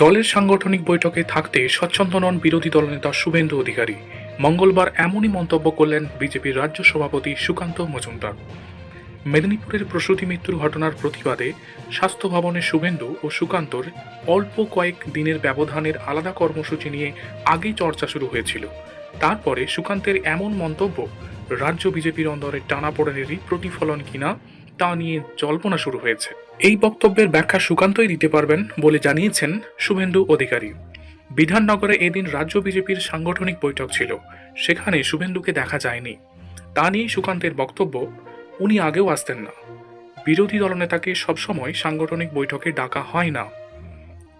দলের সাংগঠনিক বৈঠকে থাকতে স্বচ্ছন্দ নন বিরোধী দলনেতা শুভেন্দু অধিকারী। মঙ্গলবার এমনই মন্তব্য করলেন বিজেপির রাজ্য সভাপতি সুকান্ত মজুমদার। মেদিনীপুরের প্রসূতি মৃত্যুর ঘটনার প্রতিবাদে স্বাস্থ্য ভবনে শুভেন্দু ও সুকান্তর অল্প কয়েক দিনের ব্যবধানের আলাদা কর্মসূচি নিয়ে আগেই চর্চা শুরু হয়েছিল। তারপরে সুকান্তের এমন মন্তব্য, রাজ্য বিজেপির অন্দরে টানাপোড়েনেরই প্রতিফলন কিনা তা নিয়ে জল্পনা শুরু হয়েছে। এই বক্তব্যের ব্যাখ্যা সুকান্তই দিতে পারবেন বলে জানিয়েছেন শুভেন্দু অধিকারী। বিধাননগরে এদিন রাজ্য বিজেপির সাংগঠনিক বৈঠক ছিল। সেখানে শুভেন্দুকে দেখা যায়নি। তা নিয়েই সুকান্তের বক্তব্য, উনি আগেও আসতেন না। বিরোধী দলনেতাকে সবসময় সাংগঠনিক বৈঠকে ডাকা হয় না।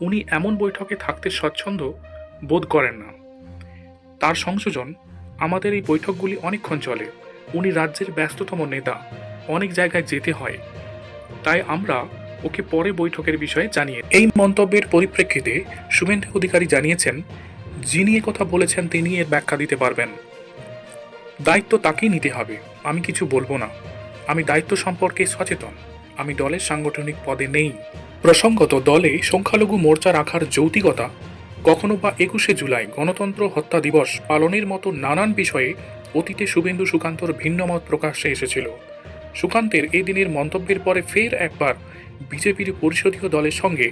উনি এমন বৈঠকে থাকতে স্বচ্ছন্দ বোধ করেন না। তার সংযোজন, আমাদের এই বৈঠকগুলি অনেকক্ষণ চলে। উনি রাজ্যের ব্যস্ততম নেতা। অনেক জায়গায় যেতে হয়। তাই আমরা ওকে পরে বৈঠকের বিষয়ে জানিয়ে এই মন্তব্যের পরিপ্রেক্ষিতে শুভেন্দু অধিকারী জানিয়েছেন, যিনি কথা বলেছেন তিনি এর ব্যাখ্যা দিতে পারবেন। দায়িত্ব তাকেই নিতে হবে, আমি কিছু বলব না। আমি দায়িত্ব সম্পর্কে সচেতন, আমি দলের সাংগঠনিক পদে নেই। প্রসঙ্গত, দলে সংখ্যালঘু মোর্চা রাখার যৌতিকতা, কখনো বা একুশে জুলাই গণতন্ত্র হত্যা দিবস পালনের মতো নানান বিষয়ে অতীতে শুভেন্দু সুকান্তর ভিন্নমত প্রকাশ্যে এসেছিল। সুকান্তের এই দিনের মন্তব্যের পরে ফের একবার বিজেপির পরিষদীয় দলের সঙ্গে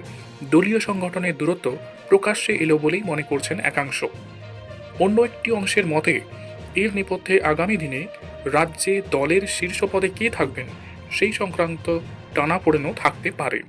দলীয় সংগঠনের দূরত্ব প্রকাশ্যে এলো বলেই মনে করছেন একাংশ। অন্য একটি অংশের মতে, এর নেপথ্যে আগামী দিনে রাজ্যে দলের শীর্ষ পদে কে থাকবেন সেই সংক্রান্ত টানাপোড়েনও থাকতে পারে।